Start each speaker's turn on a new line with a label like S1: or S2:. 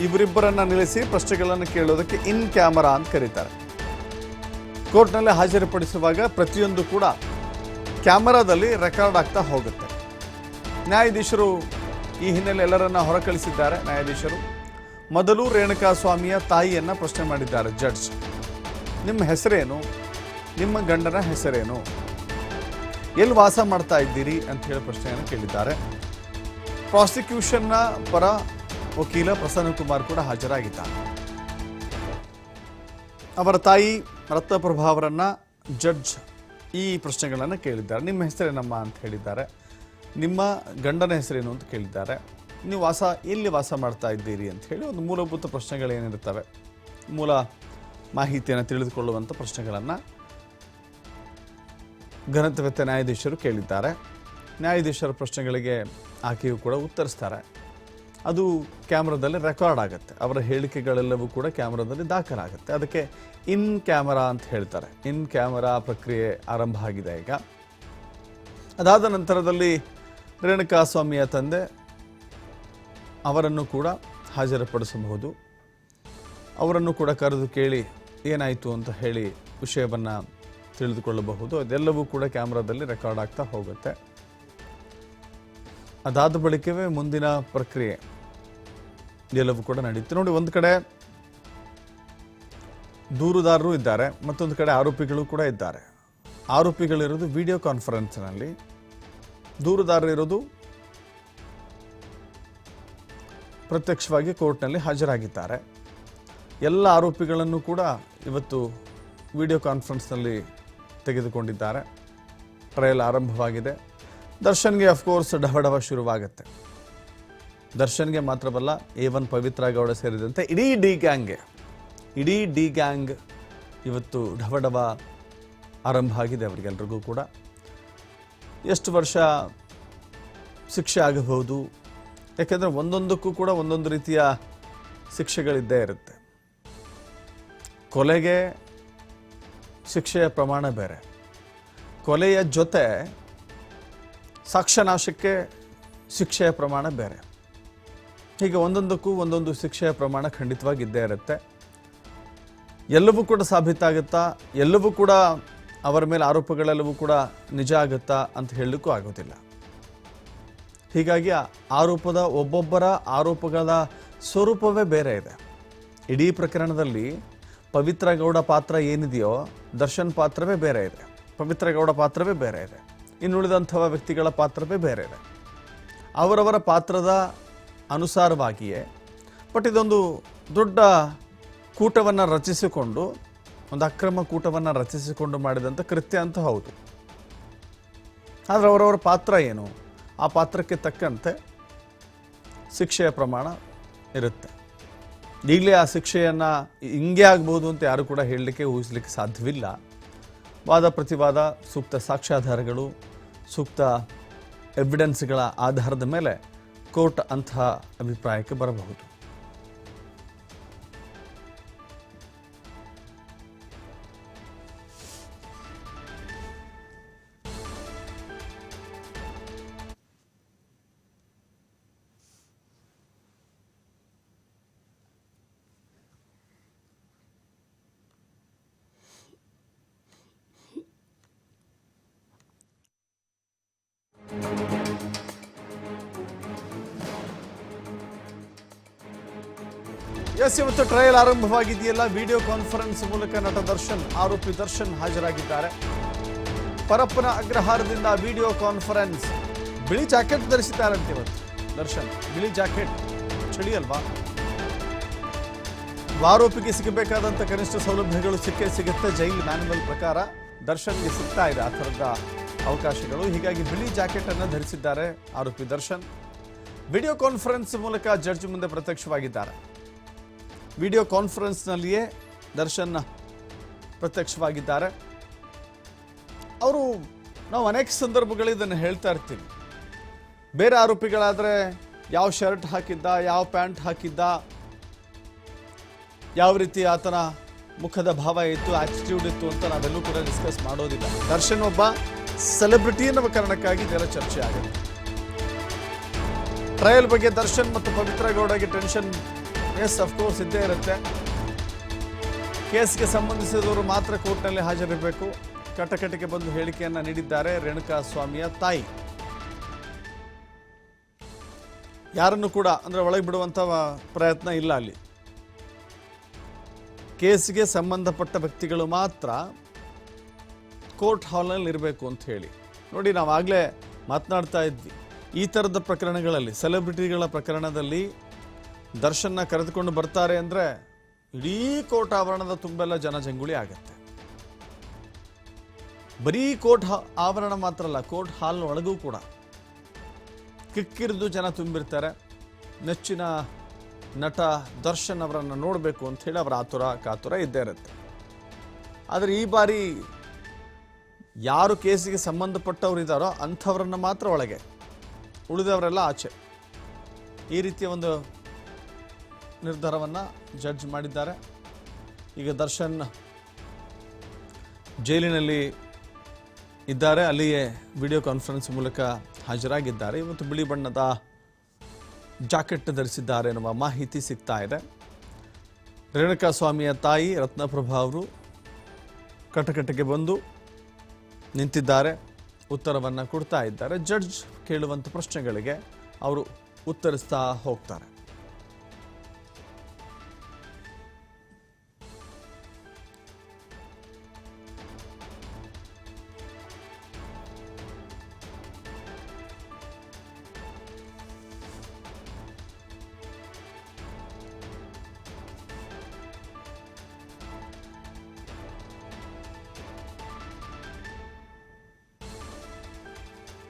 S1: ಇವರಿಬ್ಬರನ್ನ ನಿಲ್ಲಿಸಿ ಪ್ರಶ್ನೆಗಳನ್ನು ಕೇಳೋದಕ್ಕೆ ಇನ್ ಕ್ಯಾಮರಾ ಅಂತ ಕರೀತಾರೆ. ಕೋರ್ಟ್ನಲ್ಲಿ ಹಾಜರುಪಡಿಸುವಾಗ ಪ್ರತಿಯೊಂದು ಕೂಡ ಕ್ಯಾಮರಾದಲ್ಲಿ ರೆಕಾರ್ಡ್ ಆಗ್ತಾ ಹೋಗುತ್ತೆ. ನ್ಯಾಯಾಧೀಶರು ಈ ಹಿನ್ನೆಲೆ ಎಲ್ಲರನ್ನ ಹೊರಕಳಿಸಿದ್ದಾರೆ. ನ್ಯಾಯಾಧೀಶರು, ಮೊದಲು ರೇಣುಕಾ ಸ್ವಾಮಿಯ ತಾಯಿಯನ್ನ ಪ್ರಶ್ನೆ ಮಾಡಿದ್ದಾರೆ ಜಡ್ಜ್. ನಿಮ್ಮ ಹೆಸರೇನು? ನಿಮ್ಮ ಗಂಡನ ಹೆಸರೇನು? ಎಲ್ಲಿ ವಾಸ ಮಾಡ್ತಾ ಇದ್ದೀರಿ? ಅಂತ ಹೇಳಿ ಪ್ರಶ್ನೆಯನ್ನು ಕೇಳಿದ್ದಾರೆ. ಪ್ರಾಸಿಕ್ಯೂಷನ್ನ ಪರ ವಕೀಲ ಪ್ರಸನ್ನ ಕುಮಾರ್ ಕೂಡ ಹಾಜರಾಗಿದ್ದಾರೆ. ಅವರ ತಾಯಿ ರತ್ನಪ್ರಭಾ ಅವರನ್ನ ಜಡ್ಜ್ ಈ ಪ್ರಶ್ನೆಗಳನ್ನು ಕೇಳಿದ್ದಾರೆ. ನಿಮ್ಮ ಹೆಸರೇನಮ್ಮ ಅಂತ ಹೇಳಿದ್ದಾರೆ. ನಿಮ್ಮ ಗಂಡನ ಹೆಸರೇನು ಅಂತ ಕೇಳಿದ್ದಾರೆ. ನೀವು ವಾಸ, ಎಲ್ಲಿ ವಾಸ ಮಾಡ್ತಾ ಇದ್ದೀರಿ ಅಂತ ಹೇಳಿ ಒಂದು ಮೂಲಭೂತ ಪ್ರಶ್ನೆಗಳೇನಿರ್ತವೆ ಮೂಲ ಮಾಹಿತಿಯನ್ನು ತಿಳಿದುಕೊಳ್ಳುವಂಥ ಪ್ರಶ್ನೆಗಳನ್ನು ಘನತ್ವತೆ ನ್ಯಾಯಾಧೀಶರು ಕೇಳಿದ್ದಾರೆ. ನ್ಯಾಯಾಧೀಶರ ಪ್ರಶ್ನೆಗಳಿಗೆ ಆಕೆಯೂ ಕೂಡ ಉತ್ತರಿಸ್ತಾರೆ. ಅದು ಕ್ಯಾಮ್ರಾದಲ್ಲಿ ರೆಕಾರ್ಡ್ ಆಗುತ್ತೆ. ಅವರ ಹೇಳಿಕೆಗಳೆಲ್ಲವೂ ಕೂಡ ಕ್ಯಾಮ್ರಾದಲ್ಲಿ ದಾಖಲಾಗುತ್ತೆ. ಅದಕ್ಕೆ ಇನ್ ಕ್ಯಾಮರಾ ಅಂತ ಹೇಳ್ತಾರೆ. ಇನ್ ಕ್ಯಾಮರಾ ಪ್ರಕ್ರಿಯೆ ಆರಂಭ ಆಗಿದೆ ಈಗ. ಅದಾದ ನಂತರದಲ್ಲಿ ರೇಣುಕಾ ಸ್ವಾಮಿಯ ತಂದೆ ಅವರನ್ನು ಕೂಡ ಹಾಜರುಪಡಿಸಬಹುದು. ಅವರನ್ನು ಕೂಡ ಕರೆದು ಕೇಳಿ ಏನಾಯಿತು ಅಂತ ಹೇಳಿ ವಿಷಯವನ್ನು ತಿಳಿದುಕೊಳ್ಳಬಹುದು. ಅದೆಲ್ಲವೂ ಕೂಡ ಕ್ಯಾಮ್ರಾದಲ್ಲಿ ರೆಕಾರ್ಡ್ ಆಗ್ತಾ ಹೋಗುತ್ತೆ. ಅದಾದ ಬಳಿಕವೇ ಮುಂದಿನ ಪ್ರಕ್ರಿಯೆ. ಎಲ್ಲವೂ ಕೂಡ ನಡೆಯುತ್ತೆ. ನೋಡಿ, ಒಂದು ಕಡೆ ದೂರುದಾರರು ಇದ್ದಾರೆ, ಮತ್ತೊಂದು ಕಡೆ ಆರೋಪಿಗಳು ಕೂಡ ಇದ್ದಾರೆ. ಆರೋಪಿಗಳಿರೋದು ವಿಡಿಯೋ ಕಾನ್ಫರೆನ್ಸ್ನಲ್ಲಿ ದೂರುದಾರರು ಇರೋದು ಪ್ರತ್ಯಕ್ಷವಾಗಿ ಕೋರ್ಟ್ನಲ್ಲಿ ಹಾಜರಾಗಿದ್ದಾರೆ. ಎಲ್ಲ ಆರೋಪಿಗಳನ್ನು ಕೂಡ ಇವತ್ತು ವಿಡಿಯೋ ಕಾನ್ಫರೆನ್ಸ್ನಲ್ಲಿ ತೆಗೆದುಕೊಂಡಿದ್ದಾರೆ. ಟ್ರಯಲ್ ಆರಂಭವಾಗಿದೆ. ದರ್ಶನ್ಗೆ ಅಫ್ಕೋರ್ಸ್ ಡವಡವ ಶುರುವಾಗುತ್ತೆ. ದರ್ಶನ್ಗೆ ಮಾತ್ರವಲ್ಲ ಎ ಒನ್ ಪವಿತ್ರ ಗೌಡ ಸೇರಿದಂತೆ ಇಡೀ ಡಿ ಗ್ಯಾಂಗ್ಗೆ, ಇಡೀ ಡಿ ಗ್ಯಾಂಗ್ ಇವತ್ತು ಢವಢವ ಆರಂಭ ಆಗಿದೆ ಅವರಿಗೆಲ್ರಿಗೂ ಕೂಡ. ಎಷ್ಟು ವರ್ಷ ಶಿಕ್ಷೆ ಆಗಬಹುದು? ಯಾಕೆಂದರೆ ಒಂದೊಂದಕ್ಕೂ ಕೂಡ ಒಂದೊಂದು ರೀತಿಯ ಶಿಕ್ಷೆಗಳಿದ್ದೇ ಇರುತ್ತೆ. ಕೊಲೆಗೆ ಶಿಕ್ಷೆಯ ಪ್ರಮಾಣ ಬೇರೆ. ಕೊಲೆಯ ಜೊತೆ ಸಾಕ್ಷ್ಯನಾಶಕ್ಕೆ ಶಿಕ್ಷೆಯ ಪ್ರಮಾಣ ಬೇರೆ. ಹೀಗೆ ಒಂದೊಂದಕ್ಕೂ ಒಂದೊಂದು ಶಿಕ್ಷೆಯ ಪ್ರಮಾಣ ಖಂಡಿತವಾಗಿ ಇದ್ದೇ ಇರುತ್ತೆ. ಎಲ್ಲವೂ ಕೂಡ ಸಾಬೀತಾಗುತ್ತಾ ಎಲ್ಲವೂ ಕೂಡ ಅವರ ಮೇಲೆ ಆರೋಪಗಳೆಲ್ಲವೂ ಕೂಡ ನಿಜ ಆಗುತ್ತಾ ಅಂತ ಹೇಳಲಿಕ್ಕೂ ಆಗೋದಿಲ್ಲ. ಹೀಗಾಗಿ ಆರೋಪದ ಒಬ್ಬೊಬ್ಬರ ಆರೋಪಗಳ ಸ್ವರೂಪವೇ ಬೇರೆ ಇದೆ. ಇಡೀ ಪ್ರಕರಣದಲ್ಲಿ ಪವಿತ್ರ ಗೌಡ ಪಾತ್ರ ಏನಿದೆಯೋ ದರ್ಶನ್ ಪಾತ್ರವೇ ಬೇರೆ ಇದೆ. ಪವಿತ್ರ ಗೌಡ ಪಾತ್ರವೇ ಬೇರೆ ಇದೆ. ಇನ್ನುಳಿದಂಥ ವ್ಯಕ್ತಿಗಳ ಪಾತ್ರವೇ ಬೇರೆ ಇದೆ. ಅವರವರ ಪಾತ್ರದ ಅನುಸಾರವಾಗಿಯೇ. ಬಟ್ ಇದೊಂದು ದೊಡ್ಡ ಕೂಟವನ್ನು ರಚಿಸಿಕೊಂಡು, ಒಂದು ಅಕ್ರಮ ಕೂಟವನ್ನು ರಚಿಸಿಕೊಂಡು ಮಾಡಿದಂಥ ಕೃತ್ಯ ಅಂತ ಹೌದು. ಆದರೆ ಅವರವರ ಪಾತ್ರ ಏನು? ಆ ಪಾತ್ರಕ್ಕೆ ತಕ್ಕಂತೆ ಶಿಕ್ಷೆಯ ಪ್ರಮಾಣ ಇರುತ್ತೆ. ಈಗಲೇ ಆ ಶಿಕ್ಷೆಯನ್ನು ಹಿಂಗೆ ಆಗ್ಬೋದು ಅಂತ ಯಾರು ಕೂಡ ಹೇಳಲಿಕ್ಕೆ, ಊಹಿಸಲಿಕ್ಕೆ ಸಾಧ್ಯವಿಲ್ಲ. ವಾದ ಪ್ರತಿವಾದ, ಸೂಕ್ತ ಸಾಕ್ಷ್ಯಾಧಾರಗಳು, ಸೂಕ್ತ ಎವಿಡೆನ್ಸ್ಗಳ ಆಧಾರದ ಮೇಲೆ ಕೋರ್ಟ್ ಅಂತಹ ಅಭಿಪ್ರಾಯಕ್ಕೆ ಬರಬಹುದು ಎಸ್, ಇವತ್ತು ಟ್ರಯಲ್ ಆರಂಭವಾಗಿದೆಯಲ್ಲ. ವಿಡಿಯೋ ಕಾನ್ಫರೆನ್ಸ್ ಮೂಲಕ ನಟ ದರ್ಶನ್, ಆರೋಪಿ ದರ್ಶನ್ ಹಾಜರಾಗಿದ್ದಾರೆ. ಪರಪ್ಪನ ಅಗ್ರಹಾರದಿಂದ ವಿಡಿಯೋ ಕಾನ್ಫರೆನ್ಸ್ ಬಿಳಿ ಜಾಕೆಟ್ ಧರಿಸಿದ್ದಾರಂತೆ ಇವತ್ತು ದರ್ಶನ್. ಬಿಳಿ ಜಾಕೆಟ್. ಚಳಿ ಅಲ್ವಾ ಆರೋಪಿಗೆ ಸಿಗಬೇಕಾದಂಥ ಕನಿಷ್ಠ ಸೌಲಭ್ಯಗಳು ಸಿಕ್ಕೇ ಸಿಗುತ್ತೆ. ಜೈಲ್ ಮ್ಯಾನ್ಯಲ್ ಪ್ರಕಾರ ದರ್ಶನ್ಗೆ ಸಿಗ್ತಾ ಇದೆ. ಆ ಥರದ ಅವಕಾಶಗಳು. ಹೀಗಾಗಿ ಬಿಳಿ ಜಾಕೆಟ್ ಅನ್ನು ಧರಿಸಿದ್ದಾರೆ ಆರೋಪಿ ದರ್ಶನ್. ವಿಡಿಯೋ ಕಾನ್ಫರೆನ್ಸ್ ಮೂಲಕ ಜಡ್ಜ್ ಮುಂದೆ ಪ್ರತ್ಯಕ್ಷವಾಗಿದ್ದಾರೆ. ವಿಡಿಯೋ ಕಾನ್ಫರೆನ್ಸ್ನಲ್ಲಿಯೇ ದರ್ಶನ್ ಪ್ರತ್ಯಕ್ಷವಾಗಿದ್ದಾರೆ. ಅವರು ನಾವು ಅನೇಕ ಸಂದರ್ಭಗಳಲ್ಲಿ ಇದನ್ನು ಹೇಳ್ತಾ ಇರ್ತೀವಿ. ಬೇರೆ ಆರೋಪಿಗಳಾದರೆ ಯಾವ ಶರ್ಟ್ ಹಾಕಿದ್ದ, ಯಾವ ಪ್ಯಾಂಟ್ ಹಾಕಿದ್ದ, ಯಾವ ರೀತಿ ಆತನ ಮುಖದ ಭಾವ ಇತ್ತು ಆಟಿಟ್ಯೂಡ್ ಇತ್ತು ಅಂತ ನಾವೆಲ್ಲೂ ಕೂಡ ಡಿಸ್ಕಸ್ ಮಾಡೋದಿಲ್ಲ. ದರ್ಶನ್ ಒಬ್ಬ ಸೆಲೆಬ್ರಿಟಿ ಎನ್ನುವ ಕಾರಣಕ್ಕಾಗಿ ಇದೆಲ್ಲ ಚರ್ಚೆ ಆಗುತ್ತೆ ಟ್ರಯಲ್ ಬಗ್ಗೆ ದರ್ಶನ್ ಮತ್ತು ಪವಿತ್ರ ಗೌಡಗೆ ಟೆನ್ಷನ್ ಎಸ್ ಅಫ್ಕೋರ್ಸ್ ಇದ್ದೇ ಇರುತ್ತೆ. ಕೇಸ್ಗೆ ಸಂಬಂಧಿಸಿದವರು ಮಾತ್ರ ಕೋರ್ಟ್ನಲ್ಲಿ ಹಾಜರಿರಬೇಕು. ಕಟಕಟಿಗೆ ಬಂದು ಹೇಳಿಕೆಯನ್ನು ನೀಡಿದ್ದಾರೆ ರೇಣುಕಾ ಸ್ವಾಮಿಯ ತಾಯಿ. ಯಾರನ್ನು ಕೂಡ ಅಂದರೆ ಒಳಗೆ ಬಿಡುವಂಥ ಪ್ರಯತ್ನ ಇಲ್ಲ ಅಲ್ಲಿ. ಕೇಸ್ಗೆ ಸಂಬಂಧಪಟ್ಟ ವ್ಯಕ್ತಿಗಳು ಮಾತ್ರ ಕೋರ್ಟ್ ಹಾಲ್ನಲ್ಲಿ ಇರಬೇಕು ಅಂತ ಹೇಳಿ. ನೋಡಿ ನಾವು ಆಗಲೇ ಮಾತನಾಡ್ತಾ ಇದ್ವಿ. ಈ ಥರದ ಪ್ರಕರಣಗಳಲ್ಲಿ ಸೆಲೆಬ್ರಿಟಿಗಳ ಪ್ರಕರಣದಲ್ಲಿ ದರ್ಶನ್ನ ಕರೆದುಕೊಂಡು ಬರ್ತಾರೆ ಅಂದರೆ ಇಡೀ ಕೋರ್ಟ್ ಆವರಣದ ತುಂಬೆಲ್ಲ ಜನ ಜಂಗುಳಿ ಆಗತ್ತೆ. ಬರೀ ಕೋರ್ಟ್ ಆವರಣ ಮಾತ್ರ ಅಲ್ಲ, ಕೋರ್ಟ್ ಹಾಲ್ ಒಳಗೂ ಕೂಡ. ಕಿಕ್ಕಿರಿದು ಜನ ತುಂಬಿರ್ತಾರೆ. ನೆಚ್ಚಿನ ನಟ ದರ್ಶನ್ ಅವರನ್ನು ನೋಡಬೇಕು ಅಂತ ಹೇಳಿ ಅವರ ಆತುರ, ಕಾತುರ ಇದ್ದೇ ಇರುತ್ತೆ. ಆದರೆ ಈ ಬಾರಿ ಯಾರು ಕೇಸಿಗೆ ಸಂಬಂಧಪಟ್ಟವರು ಇದ್ದಾರೋ ಅಂಥವ್ರನ್ನ ಮಾತ್ರ ಒಳಗೆ. ಉಳಿದವರೆಲ್ಲ ಆಚೆ. ಈ ರೀತಿಯ ಒಂದು ನಿರ್ಧಾರವನ್ನು ಜಡ್ಜ್ ಮಾಡಿದ್ದಾರೆ. ಈಗ ದರ್ಶನ್ ಜೈಲಿನಲ್ಲಿ ಇದ್ದಾರೆ. ಅಲ್ಲಿಯೇ ವಿಡಿಯೋ ಕಾನ್ಫರೆನ್ಸ್ ಮೂಲಕ ಹಾಜರಾಗಿದ್ದಾರೆ. ಇವತ್ತು ಬಿಳಿ ಬಣ್ಣದ ಜಾಕೆಟ್ ಧರಿಸಿದ್ದಾರೆ ಎನ್ನುವ ಮಾಹಿತಿ ಸಿಗ್ತಾ ಇದೆ. ರೇಣುಕಾ ಸ್ವಾಮಿಯ ತಾಯಿ ರತ್ನಪ್ರಭಾ ಅವರು ಕಟಕಟಕ್ಕೆ ಬಂದು ನಿಂತಿದ್ದಾರೆ. ಉತ್ತರವನ್ನು ಕೊಡ್ತಾ ಇದ್ದಾರೆ. ಜಡ್ಜ್ ಕೇಳುವಂಥ ಪ್ರಶ್ನೆಗಳಿಗೆ ಅವರು ಉತ್ತರಿಸ್ತಾ ಹೋಗ್ತಾರೆ.